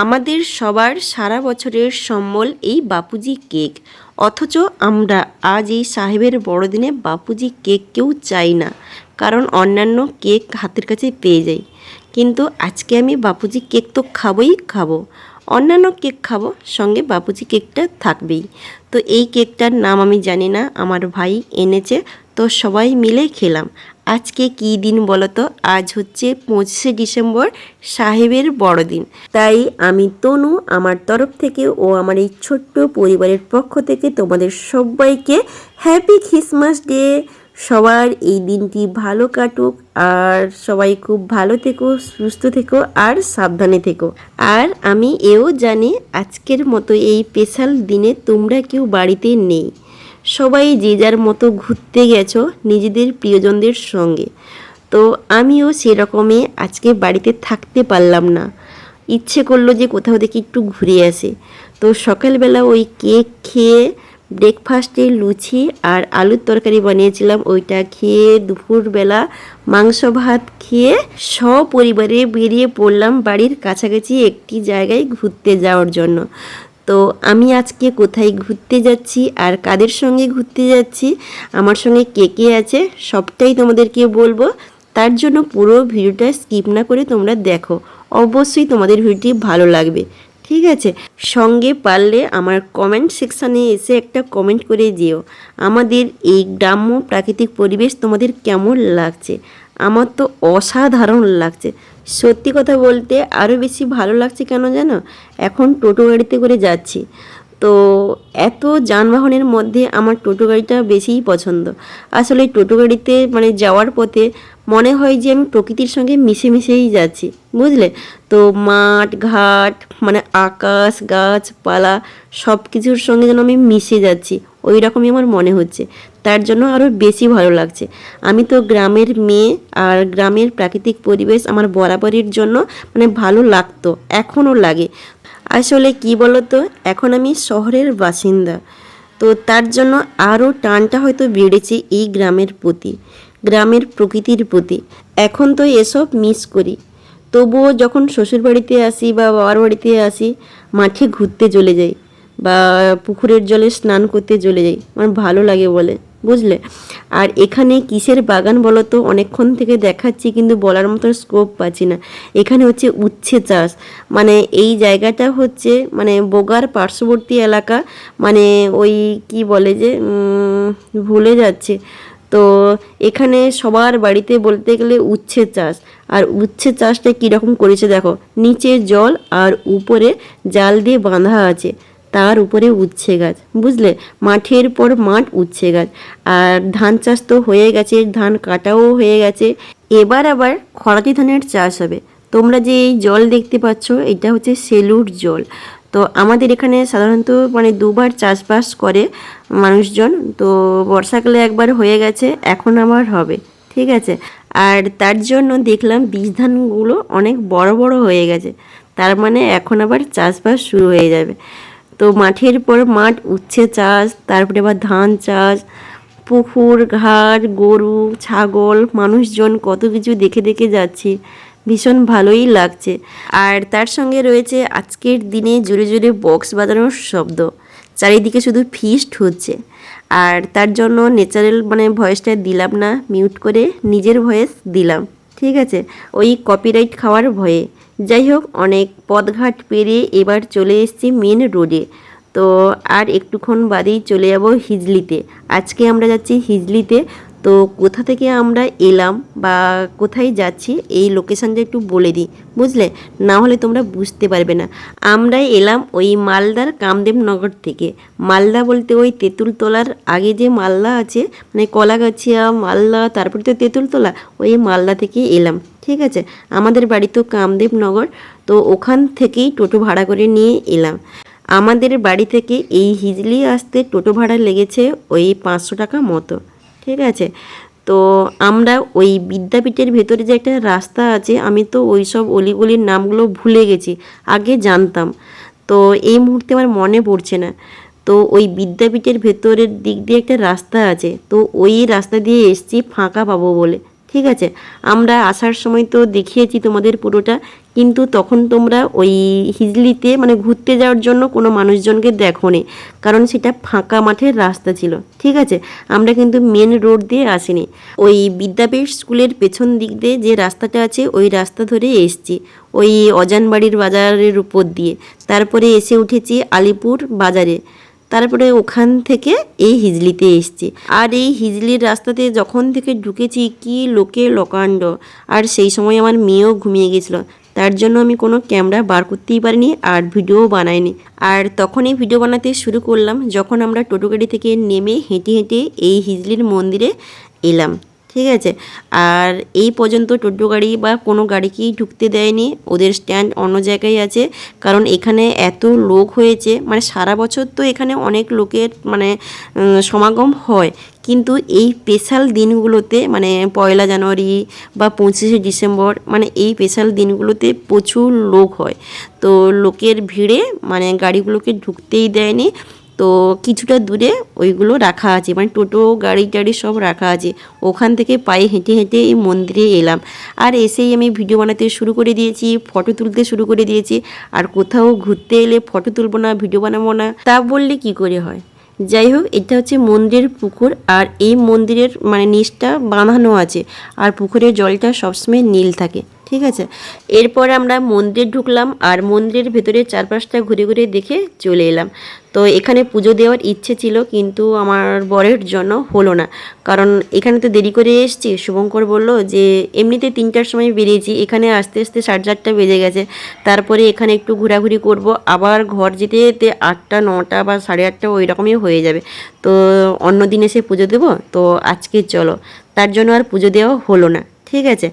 আমাদের সবার সারা বছরের সম্বল এই বাপুজি কেক। অথচ আমরা আজ এই সাহেবের বড়দিনে বাপুজি কেক কেউ চাই না, কারণ অন্যান্য কেক হাতের কাছে পেয়ে যাই। কিন্তু আজকে আমি বাপুজি কেক তো খাবোই খাব। অন্যান্য কেক খাব, সঙ্গে বাপুজি কেকটা থাকবেই। তো এই কেকটার নাম আমি জানি না, আমার ভাই এনেছে, তো সবাই মিলে খেলাম। আজকে কী দিন বলো তো আজ হচ্ছে পঁচিশে ডিসেম্বর, সাহেবের বড়দিন। তাই আমি তনু আমার তরফ থেকে ও আমার এই ছোট্ট পরিবারের পক্ষ থেকে তোমাদের সবাইকে হ্যাপি খ্রিসমাস ডে সবার এই দিনটি ভালো কাটুক আর সবাই খুব ভালো থেকো, সুস্থ থেকো আর সাবধানে থেকো। আর আমি এও জানি আজকের মতো এই স্পেশাল দিনে তোমরা কেউ বাড়িতে নেই। সবাই যে যার মতো ঘুরতে গেছো নিজেদের প্রিয়জনদের সঙ্গে। তো আমিও সেরকমই আজকে বাড়িতে থাকতে পারলাম না। ইচ্ছে করল যে কোথাও থেকে একটু ঘুরে আসে। তো সকালবেলা ওই কেক খেয়ে ব্রেকফাস্টে লুচি আর আলুর তরকারি বানিয়েছিলাম। ওইটা খেয়ে দুপুরবেলা মাংস ভাত খেয়ে সপরিবারে বেরিয়ে পড়লাম বাড়ির কাছাকাছি একটি জায়গায় ঘুরতে যাওয়ার জন্য। তো আমি আজকে কোথায় ঘুরতে যাচ্ছি আর কাদের সঙ্গে ঘুরতে যাচ্ছি, আমার সঙ্গে কে কে আছে, সবটাই তোমাদেরকে বলব। তার জন্য পুরো ভিডিওটা স্কিপ না করে তোমরা দেখো। অবশ্যই তোমাদের ভিডিওটি ভালো লাগবে। ঠিক আছে? সঙ্গে পারলে আমার কমেন্ট সেকশানে এসে একটা কমেন্ট করে যেও। আমাদের এই গ্রাম্য প্রাকৃতিক পরিবেশ তোমাদের কেমন লাগছে? আমার তো অসাধারণ লাগছে। সত্যি কথা বলতে আরও বেশি ভালো লাগছে কেন যেন এখন টোটো গাড়িতে করে যাচ্ছি। তো এত যানবাহনের মধ্যে আমার টোটো গাড়িটা বেশিই পছন্দ। আসলে টোটো গাড়িতে মানে যাওয়ার পথে মনে হয় যে আমি প্রকৃতির সঙ্গে মিশে মিশেই যাচ্ছি, বুঝলে? তো মাঠ, ঘাট মানে আকাশ, গাছপালা সব কিছুর সঙ্গে যেন আমি মিশে যাচ্ছি ওই রকমই আমার মনে হচ্ছে। তার জন্য আরও বেশি ভালো লাগছে। আমি তো গ্রামের মেয়ে আর গ্রামের প্রাকৃতিক পরিবেশ আমার বরাবরের জন্য মানে ভালো লাগতো, এখনও লাগে। আসলে কি বলতো, এখন আমি শহরের বাসিন্দা। তো তার জন্য আরও টানটা হয়তো বেড়েছে এই গ্রামের প্রতি। গ্রামের প্রকৃতির প্রতি। এখন তো এসব মিস করি। তবুও যখন শ্বশুর বাড়িতে আসি বা বাবার বাড়িতে আসি, মাঠে ঘুরতে চলে যাই বা পুকুরের জলে স্নান করতে চলে যাই, আমার ভালো লাগে বলে, বুঝলে? আর এখানে কিসের বাগান বলো তো, অনেকক্ষণ থেকে দেখাচ্ছি কিন্তু বলার মতো স্কোপ পাচ্ছি না। এখানে হচ্ছে উচ্ছে চাষ। মানে এই জায়গাটা হচ্ছে মানে বোগার পার্শ্ববর্তী এলাকা মানে ওই কি বলে যে ভুলে যাচ্ছে। তো এখানে সবার বাড়িতে বলতে গেলে উচ্ছে চাষ। আর উচ্ছে চাষটা কীরকম করেছে দেখো, নিচে জল আর উপরে জাল দিয়ে বাঁধা আছে, তার উপরে উচ্ছে গাছ, বুঝলে? মাঠের পর মাঠ উচ্ছে গাছ, আর ধান চাষ তো হয়ে গেছে, ধান কাটাও হয়ে গেছে। এবার আবার খরাতি ধানের চাষ হবে। তোমরা যে এই জল দেখতে পাচ্ছ, এটা হচ্ছে সেলুর জল। তো আমাদের এখানে সাধারণত মানে দুবার চাষবাস করে মানুষজন। তো বর্ষাকালে একবার হয়ে গেছে, এখন আবার হবে, ঠিক আছে? আর তার জন্য দেখলাম বীজ ধানগুলো অনেক বড় বড় হয়ে গেছে, তার মানে এখন আবার চাষবাস শুরু হয়ে যাবে। তো মাঠের পর মাঠ, উচ্ছে চাষ, তারপরে আবার ধান চাষ, পুকুর, ঘাট, গরু, ছাগল, মানুষজন, কত কিছু দেখে দেখে যাচ্ছি। ভীষণ ভালোই লাগছে। আর তার সঙ্গে রয়েছে আজকের দিনে জোরে জোরে বক্স বাজানোর শব্দ। চারিদিকে শুধু ফিস্ট হচ্ছে। আর তার জন্য ন্যাচারাল মানে ভয়েসটা দিলাম না, মিউট করে নিজের ভয়েস দিলাম। ঠিক আছে? ওই কপিরাইট খাওয়ার ভয়ে। যাই হোক, অনেক পথঘাট পেরিয়ে এবার চলে এসেছি মেন রোডে তো আর একটুক্ষণ বাদেই চলে যাব হিজলিতে। আজকে আমরা যাচ্ছি হিজলিতে। তো কোথা থেকে আমরা এলাম বা কোথায় যাচ্ছি, এই লোকেশানটা একটু বলে দিই, বুঝলে? না হলে তোমরা বুঝতে পারবে না। আমরা এলাম ওই মালদার কামদেবনগর থেকে। মালদা বলতে ওই তেঁতুলতলার আগে যে মালদা আছে মানে কলাগাছিয়া, মালদা, তারপরে তো তেঁতুলতলা, ওই মালদা থেকে এলাম, ঠিক আছে? আমাদের বাড়ি তো কামদেবনগর, তো ওখান থেকেই টোটো ভাড়া করে নিয়ে এলাম। আমাদের বাড়ি থেকে এই হিজলি আসতে টোটো ভাড়া লেগেছে ওই পাঁচশো টাকা মতো। ঠিক আছে? তো আমরা ওই বিদ্যাপীঠের ভেতরে যে একটা রাস্তা আছে, আমি তো ওই সব অলিগলির নামগুলো ভুলে গেছি, আগে জানতাম। তো এই মুহূর্তে আমার মনে পড়ছে না। তো ওই বিদ্যাপীঠের ভেতরের দিক দিয়ে একটা রাস্তা আছে, তো ওই রাস্তা দিয়ে এসছি ফাঁকা পাবো বলে, ঠিক আছে? আমরা আসার সময় তো দেখিয়েছি তোমাদের পুরোটা কিন্তু তখন তোমরা ওই হিজলিতে মানে ঘুরতে যাওয়ার জন্য কোনো মানুষজনকে দেখোনি। কারণ সেটা ফাঁকা মাঠের রাস্তা ছিল। ঠিক আছে? আমরা কিন্তু মেন রোড দিয়ে আসিনি। ওই বিদ্যাপীঠ স্কুলের পেছন দিক দিয়ে যে রাস্তাটা আছে, ওই রাস্তা ধরে এসছি। ওই অজানবাড়ির বাজারের উপর দিয়ে। তারপরে এসে উঠেছি আলিপুর বাজারে। তারপরে ওখান থেকে এই হিজলিতে এসছি। আর এই হিজলির রাস্তাতে যখন থেকে ঢুকেছি, কি লোকে লোকাণ্ড। আর সেই সময় আমার মেয়েও ঘুমিয়ে গেছিল। তার জন্য আমি কোনো ক্যামেরা বার করতেই পারিনি আর ভিডিও বানাইনি। আর তখনই ভিডিও বানাতে শুরু করলাম যখন আমরা টোটো গাড়ি থেকে নেমে হেঁটে হেঁটে এই হিজলির মন্দিরে এলাম। ঠিক আছে? আর এই পর্যন্ত টোটো গাড়ি বা কোনো গাড়িকেই ঢুকতে দেয়নি। ওদের স্ট্যান্ড অন্য জায়গায় আছে। কারণ এখানে এত লোক হয়েছে। মানে সারা বছর তো এখানে অনেক লোকের মানে সমাগম হয়। কিন্তু এই স্পেশাল দিনগুলোতে মানে পয়লা জানুয়ারি বা পঁচিশে ডিসেম্বর মানে এই স্পেশাল দিনগুলোতে প্রচুর লোক হয়। তো লোকের ভিড়ে মানে গাড়িগুলোকে ঢুকতেই দেয়নি। তো কিছুটা দূরে ওইগুলো রাখা আছে মানে টোটো, গাড়ি টাড়ি সব রাখা আছে। ওখান থেকে পায়ে হেঁটে হেঁটে এই মন্দিরে এলাম। আর এসেই আমি ভিডিও বানাতে শুরু করে দিয়েছি ফটো তুলতে শুরু করে দিয়েছি। আর কোথাও ঘুরতে এলে ফটো তুলবো না ভিডিও বানাবো না, তা বললে কি করে হয়? যাই হোক এটা হচ্ছে মন্দিরের পুকুর আর এই মন্দিরের মানে নিচটা বাঁধানো আছে আর পুকুরের জলটা সবসময় নীল থাকে, ঠিক আছে? এরপর আমরা মন্দির ঢুকলাম আর মন্দিরের ভেতরে চারপাশটা ঘুরে ঘুরে দেখে চলে এলাম। তো এখানে পুজো দেওয়ার ইচ্ছে ছিল, কিন্তু আমার বরের জন্য হলো না। কারণ এখানে তো দেরি করে এসেছি, শুভঙ্কর বলল যে, এমনিতে তিনটার সময় বেরিয়েছি, এখানে আস্তে আস্তে সাড়ে চারটা বেজে গেছে। তারপরে এখানে একটু ঘোরাঘুরি করব, আবার ঘর যেতে যেতে আটটা, নটা বা সাড়ে আটটা ওই রকমই হয়ে যাবে। তো অন্য দিন এসে পুজো দেবো, তো আজকে চলো। তার জন্য আর পুজো দেওয়া হলো না। ঠিক আছে?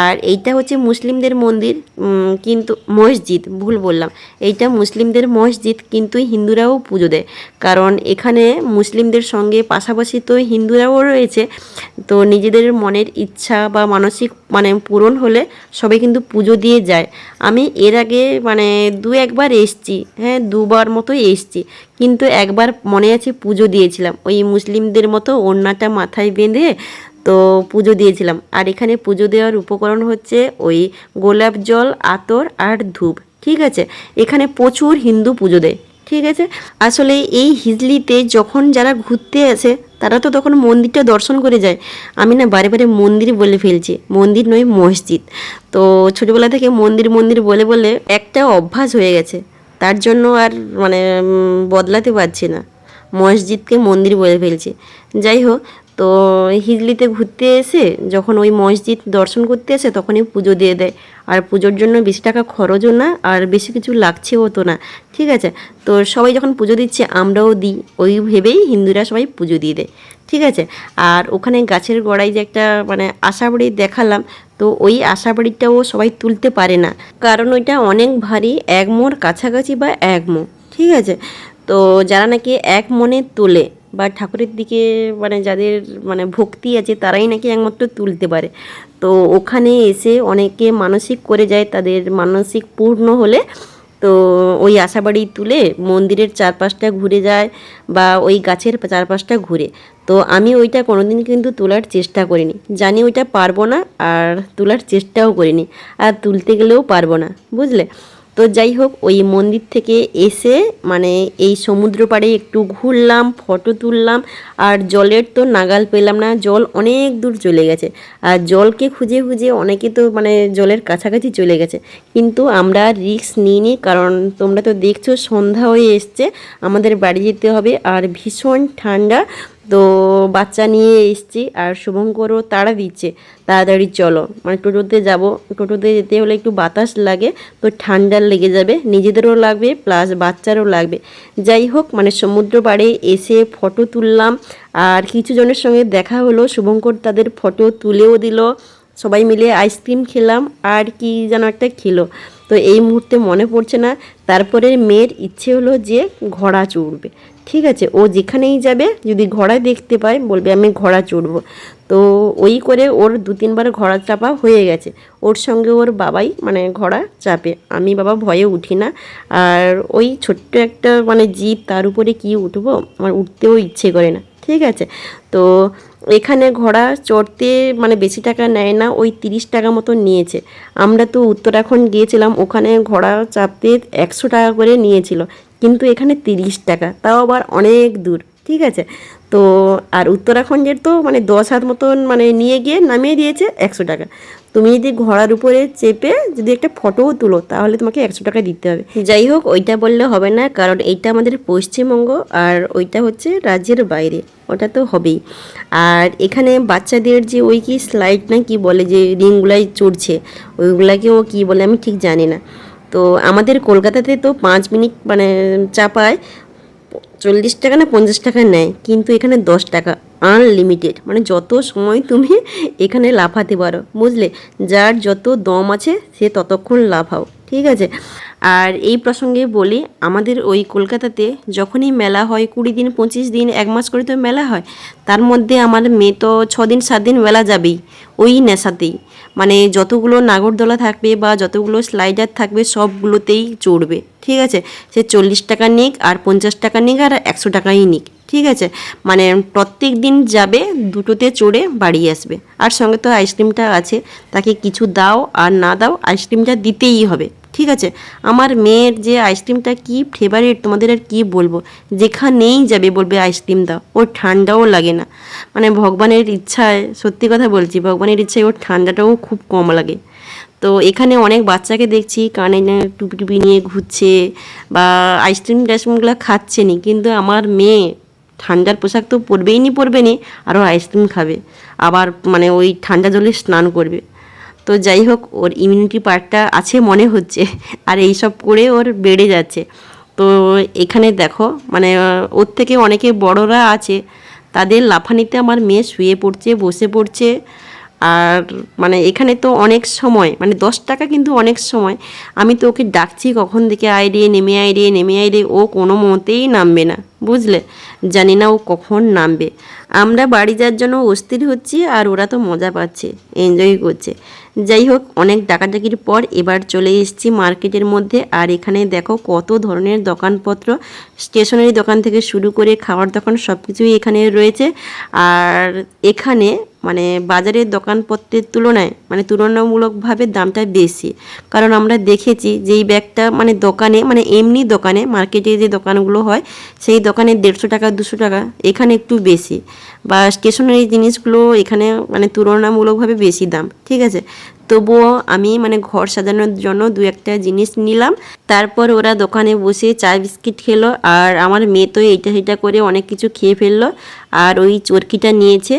আর এইটা হচ্ছে মুসলিমদের মন্দির কিন্তু মসজিদ, ভুল বললাম। এইটা মুসলিমদের মসজিদ, কিন্তু হিন্দুরাও পুজো দেয়। কারণ এখানে মুসলিমদের সঙ্গে পাশাপাশি তো হিন্দুরাও রয়েছে। তো নিজেদের মনের ইচ্ছা বা মানসিক মানে পূরণ হলে সবাই কিন্তু পুজো দিয়ে যায়। আমি এর আগে মানে দু একবার এসছি হ্যাঁ দুবার মতো এসছি। কিন্তু একবার মনে আছে পুজো দিয়েছিলাম। ওই মুসলিমদের মতো ওড়নাটা মাথায় বেঁধে তো পুজো দিয়েছিলাম। আর এখানে পুজো দেওয়ার উপকরণ হচ্ছে ওই গোলাপ জল, আতর আর ধূপ, ঠিক আছে? এখানে প্রচুর হিন্দু পুজো দেয়, ঠিক আছে? আসলে এই হিজলিতে যখন যারা ঘুরতে আসে, তারা তো তখন মন্দিরটা দর্শন করে যায়। আমি না বারে বারে মন্দির বলে ফেলছি, মন্দির নয়, মসজিদ। তো ছোটোবেলা থেকে মন্দির মন্দির বলে বলে একটা অভ্যাস হয়ে গেছে। তার জন্য আর মানে বদলাতে পারছি না। মসজিদকে মন্দির বলে ফেলছি। যাই হোক তো হিজলিতে ঘুরতে এসে যখন ওই মসজিদ দর্শন করতে আসে তখনই পুজো দিয়ে দেয়। আর পুজোর জন্য বেশি টাকা খরচও না, আর বেশি কিছু লাগছেও তো না। ঠিক আছে? তো সবাই যখন পুজো দিচ্ছে, আমরাও দিই। ওই ভেবেই হিন্দুরা সবাই পুজো দিয়ে দেয়। ঠিক আছে? আর ওখানে গাছের গোড়ায় যে একটা মানে আশাবাড়ি দেখালাম, তো ওই আশাবাড়িটাও সবাই তুলতে পারে না। কারণ ওইটা অনেক ভারী, এক মোর কাছাকাছি বা এক মো ঠিক আছে? তো যারা নাকি এক মনে তোলে বা ঠাকুরের দিকে মানে যাদের মানে ভক্তি আছে তারাই নাকি একমাত্র তুলতে পারে। তো ওখানে এসে অনেকে মানসিক করে যায়, তাদের মানসিক পূর্ণ হলে। তো ওই আশাবাড়ি তুলে মন্দিরের চারপাশটা ঘুরে যায় বা ওই গাছের চারপাশটা ঘুরে। তো আমি ওইটা কোনোদিন কিন্তু তোলার চেষ্টা করিনি। জানি ওইটা পারব না আর তোলার চেষ্টাও করিনি। আর তুলতে গেলেও পারব না, বুঝলে? তো যাই হোক, ওই মন্দির থেকে এসে মানে এই সমুদ্র পাড়ে একটু ঘুরলাম ফটো তুললাম, আর জলের তো নাগাল পেলাম না, জল অনেক দূর চলে গেছে। আর জলকে খুঁজে খুঁজে অনেকে তো মানে জলের কাছাকাছি চলে গেছে। কিন্তু আমরা রিস্ক নিইনি, কারণ তোমরা তো দেখছ সন্ধ্যা হয়ে এসছে, আমাদের বাড়ি যেতে হবে, আর ভীষণ ঠান্ডা। তো বাচ্চা নিয়ে এসছি আর শুভঙ্করও তাড়া দিচ্ছে, তাড়াতাড়ি চলো। মানে টোটোতে যাব, টোটোতে যেতে হলে একটু বাতাস লাগে, তো ঠান্ডা লেগে যাবে, নিজেদেরও লাগবে প্লাস বাচ্চারও লাগবে। যাই হোক মানে সমুদ্র পাড়ে এসে ফটো তুললাম, আর কিছু জনের সঙ্গে দেখা হলো, শুভঙ্কর তাদের ফটো তুলেও দিল, সবাই মিলে আইসক্রিম খেলাম, আর কি যেন একটা খেলো। তো এই মুহূর্তে মনে পড়ছে না তারপরে মেয়ের ইচ্ছে হলো যে ঘোড়া চড়বে। ঠিক আছে, ও যেখানেই যাবে, যদি ঘোড়া দেখতে পায়, বলবে আমি ঘোড়া চড়বো। তো ওই করে ওর দু তিনবার ঘোড়া চাপা হয়ে গেছে। ওর সঙ্গে ওর বাবাই মানে ঘোড়া চাপে। আমি বাবা ভয়ে উঠি না। আর ওই ছোট্ট একটা মানে জিপ তার উপরে কি উঠবো? আমার উঠতেও ইচ্ছে করে না। ঠিক আছে? তো এখানে ঘোড়া চড়তে মানে বেশি টাকা নেয় না, ওই তিরিশ টাকা মতো নিয়েছে। আমরা তো উত্তরাখণ্ড গিয়েছিলাম, ওখানে ঘোড়া চাপতে একশো টাকা করে নিয়েছিল। কিন্তু এখানে তিরিশ টাকা, তাও আবার অনেক দূর, ঠিক আছে? তো, আর উত্তরাখণ্ডের তো মানে দশ হাত মতন মানে নিয়ে গিয়ে নামিয়ে দিয়েছে একশো টাকা। তুমি যদি ঘোড়ার উপরে চেপে যদি একটা ফটোও তুলো, তাহলে তোমাকে একশো টাকা দিতে হবে। যাই হোক, ওইটা বললে হবে না, কারণ এইটা আমাদের পশ্চিমবঙ্গ আর ওইটা হচ্ছে রাজ্যের বাইরে, ওটা তো হবেই। আর এখানে বাচ্চাদের যে ওই কি স্লাইড না কি বলে যে রিংগুলাই চড়ছে ওইগুলাকে ও কি বলে আমি ঠিক জানি না। তো আমাদের কলকাতাতে তো পাঁচ মিনিট মানে চাপায় চল্লিশ টাকা না পঞ্চাশ টাকা নেয়, কিন্তু এখানে দশ টাকা আনলিমিটেড মানে যত সময় তুমি এখানে লাফাতে পারো, বুঝলে? যার যত দম আছে, সে ততক্ষণ লাফাও, ঠিক আছে? আর এই প্রসঙ্গে বলি, আমাদের ওই কলকাতাতে যখনই মেলা হয়, কুড়ি দিন, পঁচিশ দিন, এক মাস করে তো মেলা হয়, তার মধ্যে আমার মেয়ে তো ছ দিন সাত দিন মেলা যাবেই, ওই নেশাতেই। মানে যতগুলো নাগরদোলা থাকবে বা যতগুলো স্লাইডার থাকবে সবগুলোতেই চড়বে, ঠিক আছে? সে চল্লিশ টাকা নিক আর পঞ্চাশ টাকা নিক আর একশো টাকাই নিক, ঠিক আছে? মানে প্রত্যেক দিন যাবে, দুটোতে চড়ে বাড়ি আসবে। আর সঙ্গে তো আইসক্রিমটা আছে, তাকে কিছু দাও আর না দাও আইসক্রিমটা দিতেই হবে। ঠিক আছে, আমার মেয়ের যে আইসক্রিমটা কি ফেভারিট তোমাদের আর কি বলব? যেখানেই যাবে বলবে আইসক্রিম দাও, ওর ঠান্ডাও লাগে না। মানে ভগবানের ইচ্ছায়, সত্যি কথা বলছি, ভগবানের ইচ্ছায় ওর ঠান্ডাটাও খুব কম লাগে। তো এখানে অনেক বাচ্চাকে দেখছি, কানে টুপি টুপি নিয়ে ঘুরছে, বা আইসক্রিম টাইসক্রিমগুলো খাচ্ছে নি, কিন্তু আমার মেয়ে ঠান্ডার পোশাক তো পরবেই নি, পরবে নি, আরও আইসক্রিম খাবে। আবার মানে ওই ঠান্ডা জলে স্নান করবে। তো যাই হোক, ওর ইমিউনিটি পার্টটা আছে মনে হচ্ছে। আর এইসব করে ওর বেড়ে যাচ্ছে। তো এখানে দেখো মানে ওর থেকে অনেকে বড়রা আছে, তাদের লাফানিতে আমার মেয়ে শুয়ে পড়ছে, বসে পড়ছে। আর মানে এখানে তো অনেক সময় মানে দশ টাকা কিন্তু অনেক সময়। আমি তো ওকে ডাকছি কখন থেকে আয় রে, নেমে আয় রে, নেমে আয় রে, ও কোনো মতেই নামবে না, বুঝলে? জানি না ও কখন নামবে। আমরা বাড়ি যাওয়ার জন্য অস্থির হচ্ছি আর ওরা তো মজা পাচ্ছে এনজয় করছে। যাই হোক, অনেক ডাকাডাকির পর এবার চলে এসেছি মার্কেটের মধ্যে। আর এখানে দেখো কত ধরনের দোকানপত্র। স্টেশনারি দোকান থেকে শুরু করে খাওয়ার দোকান সব কিছুই এখানে রয়েছে। আর এখানে মানে বাজারের দোকানপত্রের তুলনায় মানে তুলনামূলকভাবে দামটা বেশি। কারণ আমরা দেখেছি যে এই ব্যাগটা মানে দোকানে মানে এমনি দোকানে, মার্কেটে যে দোকানগুলো হয়, সেই দোকানে দেড়শো টাকা, দুশো টাকা, এখানে একটু বেশি। বা স্টেশনারি জিনিসগুলো এখানে মানে তুলনামূলকভাবে বেশি দাম, ঠিক আছে? তবুও আমি মানে ঘর সাজানোর জন্য দু একটা জিনিস নিলাম। তারপর ওরা দোকানে বসে চা বিস্কিট খেলো আর আমার মেয়ে তো এইটা সেইটা করে অনেক কিছু খেয়ে ফেলল আর ওই চরকিটা নিয়েছে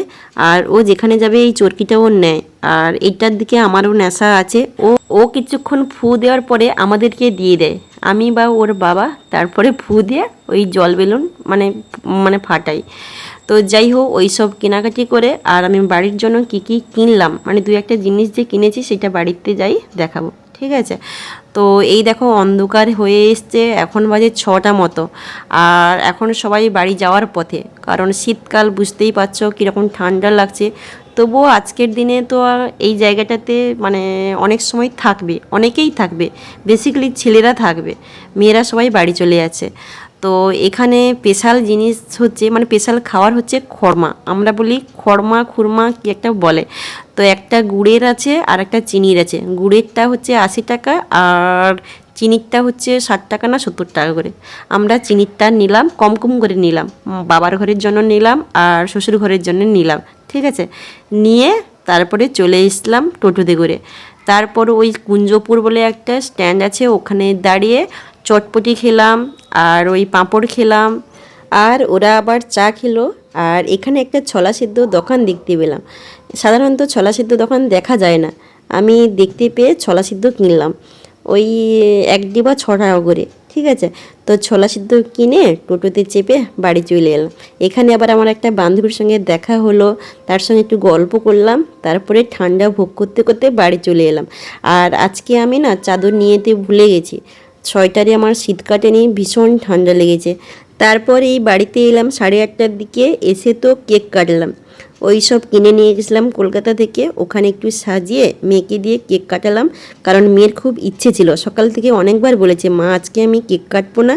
আর ও যেখানে যাবে এই চরকিটা ও নেয় আর এইটার দিকে আমারও নেশা আছে। ও ও কিছুক্ষণ ফু দেওয়ার পরে আমাদেরকে দিয়ে দেয়। আমি বা ওর বাবা তারপরে ফু দিয়ে ওই জল বেলুন মানে মানে ফাটাই। তো যাই হোক ওই সব কেনাকাটি করে আর আমি বাড়ির জন্য কি কি কিনলাম মানে দু একটা জিনিস যে কিনেছি সেটা বাড়িতে যাই দেখাবো, ঠিক আছে? তো এই দেখো অন্ধকার হয়ে এসছে, এখন বাজে ছটা মতো। আর এখন সবাই বাড়ি যাওয়ার পথে, কারণ শীতকাল বুঝতেই পারছ কীরকম ঠান্ডা লাগছে। তবুও আজকের দিনে তো এই জায়গাটাতে মানে অনেক সময় থাকবে, অনেকেই থাকবে বেসিক্যালি ছেলেরা থাকবে, মেয়েরা সবাই বাড়ি চলে যাচ্ছে। তো এখানে স্পেশাল জিনিস হচ্ছে মানে স্পেশাল খাবার হচ্ছে খরমা। আমরা বলি খরমা, খুরমা কি একটা বলে। তো একটা গুড়ের আছে আর একটা চিনির আছে। গুড়েরটা হচ্ছে আশি টাকা আর চিনিরটা হচ্ছে ষাট টাকা না সত্তর টাকা করে। আমরা চিনিরটা নিলাম, কম কম করে নিলাম। বাবার ঘরের জন্য নিলাম আর শ্বশুর ঘরের জন্য নিলাম। ঠিক আছে? নিয়ে তারপরে চলে এসলাম টোটোতে করে। তারপর ওই কুঞ্জপুর বলে একটা স্ট্যান্ড আছে, ওখানে দাঁড়িয়ে চটপটি খেলাম, আর ওই পাঁপড় খেলাম, আর ওরা আবার চা খেলো, আর এখানে একটা ছলা সিদ্ধ দোকান দেখতে পেলাম। সাধারণত ছলা সিদ্ধ দোকান দেখা যায় না। আমি দেখতে পেয়ে ছলা সিদ্ধ কিনলাম। ওই এক ডিবা ছ টাকা করে, ঠিক আছে? তো ছোলা সিদ্ধ কিনে টোটোতে চেপে বাড়ি চলে এলাম। এখানে আবার আমার একটা বান্ধবীর সঙ্গে দেখা হলো, তার সঙ্গে একটু গল্প করলাম, তারপরে ঠান্ডা ভোগ করতে করতে বাড়ি চলে এলাম। আর আজকে আমি না চাদর নিয়েতে ভুলে গেছি। ছয়টারে আমার শীত কাটেনি, ভীষণ ঠান্ডা লেগেছে। তারপর এই বাড়িতে এলাম সাড়ে আটটার দিকে, এসে তো কেক কাটলাম। ওই সব কিনে নিয়ে গেছিলাম কলকাতা থেকে, ওখানে একটু সাজিয়ে মেয়েকে দিয়ে কেক কাটালাম, কারণ মেয়ের খুব ইচ্ছে ছিল। সকাল থেকে অনেকবার বলেছে, মা, আজকে আমি কেক কাটবো না।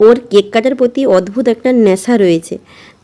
ওর কেক কাটার প্রতি অদ্ভুত একটা নেশা রয়েছে।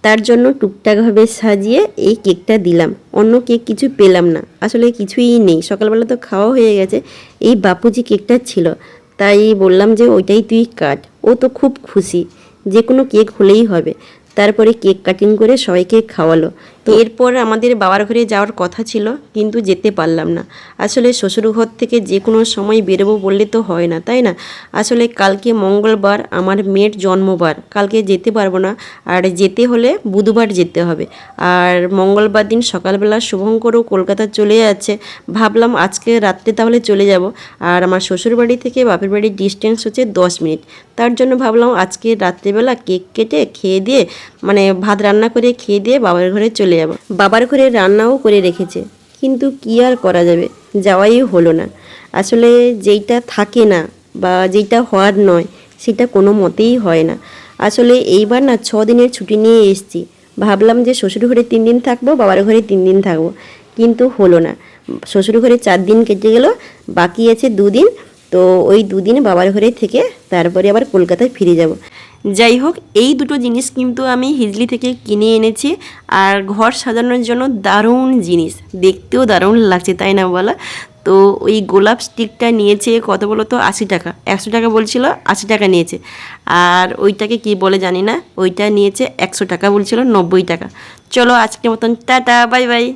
তার জন্য টুকটাকভাবে সাজিয়ে এই কেকটা দিলাম। অন্য কেক কিছু পেলাম না। আসলে কিছুই নেই। সকালবেলা তো খাওয়া হয়ে গেছে। এই বাপুজি কেকটা ছিল। তাই বললাম যে ওইটাই তুই কাট। ও তো খুব খুশি। যে কোনো কেক হলেই হবে। তারপরে কেক কাটিং করে সবাইকে খাওয়ালো। তো এরপর আমাদের বাবার ঘরে যাওয়ার কথা ছিল, কিন্তু যেতে পারলাম না। আসলে শ্বশুর ঘর থেকে যে কোনো সময় বেরোবো বললে তো হয় না, তাই না? আসলে কালকে মঙ্গলবার আমার মেয়ের জন্মবার। কালকে যেতে পারব না, আর যেতে হলে বুধবার যেতে হবে। আর মঙ্গলবার দিন সকালবেলা শুভঙ্করও কলকাতা চলে যাচ্ছে। ভাবলাম আজকে রাত্রে তাহলে চলে যাব। আর আমার শ্বশুর বাড়ি থেকে বাপের বাড়ির ডিস্টেন্স হচ্ছে দশ মিনিট। তার জন্য ভাবলাম আজকে রাত্রেবেলা কেক কেটে খেয়ে দিয়ে মানে ভাত রান্না করে খেয়ে দিয়ে বাবার ঘরে চলে যাব। বাবার ঘরে রান্নাও করে রেখেছে। কিন্তু কি আর করা যাবে? যাওয়াই হলো না। আসলে যেইটা থাকে না বা যেইটা হওয়ার নয়, সেটা কোনো মতেই হয় না। আসলে এইবার না ছ দিনের ছুটি নিয়ে এসেছি। ভাবলাম যে শ্বশুর ঘরে তিন দিন থাকব, বাবার ঘরে তিন দিন থাকব। কিন্তু হলো না। শ্বশুর ঘরে চার দিন কেটে গেল, বাকি আছে দুদিন। তো ওই দুদিন বাবার ঘরে থেকে তারপরে আবার কলকাতায় ফিরে যাব। যাই হোক এই দুটো জিনিস কিন্তু আমি হিজলি থেকে কিনে এনেছি। আর ঘর সাজানোর জন্য দারুণ জিনিস। দেখতেও দারুণ লাগছে, তাই না বলা? তো ওই গোলাপ স্টিকটা নিয়েছে, কত বলো তো? আশি টাকা। একশো টাকা বলছিল, আশি টাকা নিয়েছে। আর ওইটাকে কি বলে জানি না, ওইটা নিয়েছে একশো টাকা বলছিল, নব্বই টাকা। চলো আজকের মতন, টাটা, বাই বাই।